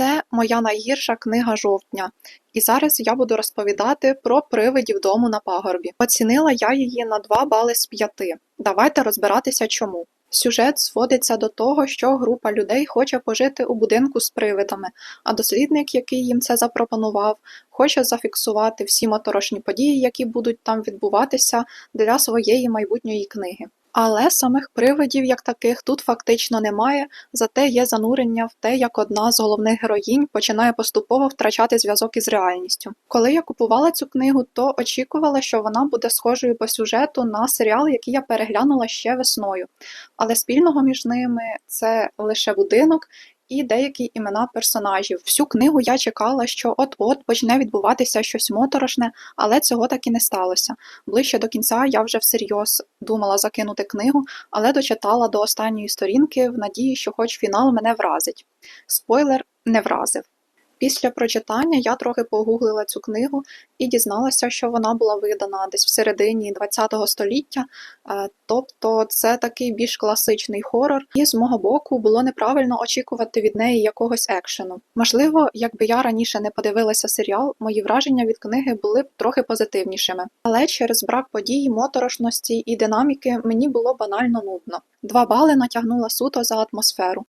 Це моя найгірша книга жовтня, і зараз я буду розповідати про привидів дому на пагорбі. Оцінила я її на 2 бали з 5. Давайте розбиратися чому. Сюжет зводиться до того, що група людей хоче пожити у будинку з привидами, а дослідник, який їм це запропонував, хоче зафіксувати всі моторошні події, які будуть там відбуватися для своєї майбутньої книги. Але самих привидів як таких тут фактично немає, зате є занурення в те, як одна з головних героїнь починає поступово втрачати зв'язок із реальністю. Коли я купувала цю книгу, то очікувала, що вона буде схожою по сюжету на серіал, який я переглянула ще весною. Але спільного між ними це лише будинок. І деякі імена персонажів. Всю книгу я чекала, що от-от почне відбуватися щось моторошне, але цього так і не сталося. Ближче до кінця я вже всерйоз думала закинути книгу, але дочитала до останньої сторінки в надії, що хоч фінал мене вразить. Спойлер не вразив. Після прочитання я трохи погуглила цю книгу і дізналася, що вона була видана десь в середині ХХ століття, е, тобто це такий більш класичний хорор, і з мого боку було неправильно очікувати від неї якогось екшену. Можливо, якби я раніше не подивилася серіал, мої враження від книги були б трохи позитивнішими. Але через брак подій, моторошності і динаміки мені було банально нудно. Два бали натягнула суто за атмосферу.